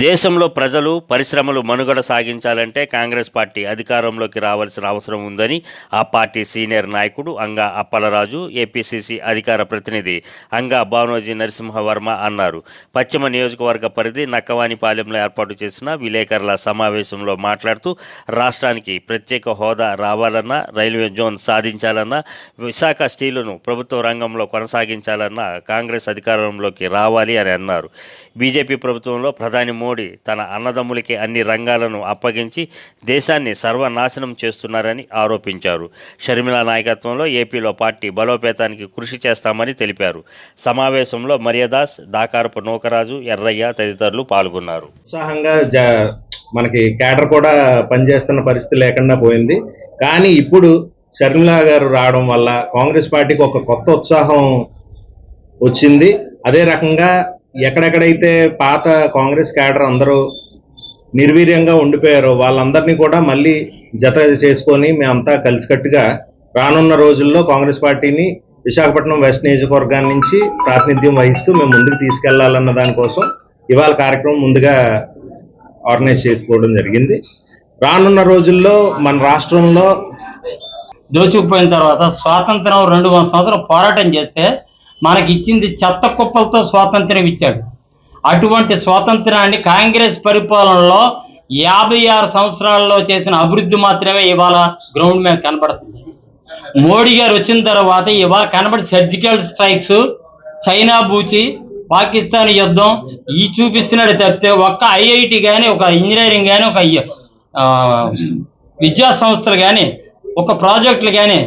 దేశంలో ప్రజలు పరిశ్రమలు మనుగడ సాగించాలంటే కాంగ్రెస్ పార్టీ అధికారంలోకి రావాల్సిన అవసరం ఉందని ఆ పార్టీ సీనియర్ నాయకుడు అంగా అప్పలరాజు ఏపీసీసీ అధికార ప్రతినిధి అంగా భానోజీ నరసింహవర్మ అన్నారు. పశ్చిమ నియోజకవర్గ పరిధి నక్కవానిపాలెంలో ఏర్పాటు చేసిన విలేకరుల సమావేశంలో మాట్లాడుతూ రాష్ట్రానికి ప్రత్యేక హోదా రావాలన్నా రైల్వే జోన్ సాధించాలన్నా విశాఖ స్టీలును ప్రభుత్వ రంగంలో కొనసాగించాలన్నా కాంగ్రెస్ అధికారంలోకి రావాలి అని అన్నారు. బీజేపీ ప్రభుత్వంలో ప్రధాని మోడీ తన అన్నదమ్ములకి అన్ని రంగాలను అప్పగించి దేశాన్ని సర్వనాశనం చేస్తున్నారని ఆరోపించారు. షర్మిల నాయకత్వంలో ఏపీలో పార్టీ బలోపేతానికి కృషి చేస్తామని తెలిపారు. సమావేశంలో మరియదాస్ దాకారపు నూకరాజు ఎర్రయ్య తదితరులు పాల్గొన్నారు. ఉత్సాహంగా మనకి కేడర్ కూడా పనిచేస్తున్న పరిస్థితి లేకుండా పోయింది. కానీ ఇప్పుడు షర్మిల గారు రావడం వల్ల కాంగ్రెస్ పార్టీకి ఒక కొత్త ఉత్సాహం వచ్చింది. అదే రకంగా ఎక్కడెక్కడైతే పాత కాంగ్రెస్ క్యాడర్ అందరూ నిర్వీర్యంగా ఉండిపోయారో వాళ్ళందరినీ కూడా మళ్ళీ జత చేసుకొని మేమంతా కలిసికట్టుగా రానున్న రోజుల్లో కాంగ్రెస్ పార్టీని విశాఖపట్నం వెస్ట్ నియోజకవర్గాన్ని నుంచి ప్రాతినిధ్యం వహిస్తూ మేము ముందుకు తీసుకెళ్ళాలన్న దానికోసం ఇవాళ కార్యక్రమం ముందుగా ఆర్గనైజ్ చేసుకోవడం జరిగింది. రానున్న రోజుల్లో మన రాష్ట్రంలో దోచుకుపోయిన తర్వాత స్వాతంత్రం రెండు వందల సంవత్సరాలు పోరాటం చేస్తే మనకి ఇచ్చింది చెత్త కుప్పలతో స్వాతంత్రం ఇచ్చాడు. అటువంటి స్వాతంత్రాన్ని కాంగ్రెస్ పరిపాలనలో యాభై ఆరు సంవత్సరాల్లో చేసిన అభివృద్ధి మాత్రమే ఇవాళ గ్రౌండ్ మీద కనబడుతుంది. మోడీ గారు వచ్చిన తర్వాత ఇవాళ కనబడి సర్జికల్ స్ట్రైక్స్ చైనా బూచి పాకిస్తాన్ యుద్ధం ఈ చూపిస్తున్నాడు తప్పితే ఒక్క ఐఐటి కానీ ఒక ఇంజనీరింగ్ కానీ ఒక విద్యా సంస్థలు కానీ ఒక ప్రాజెక్టులు కానీ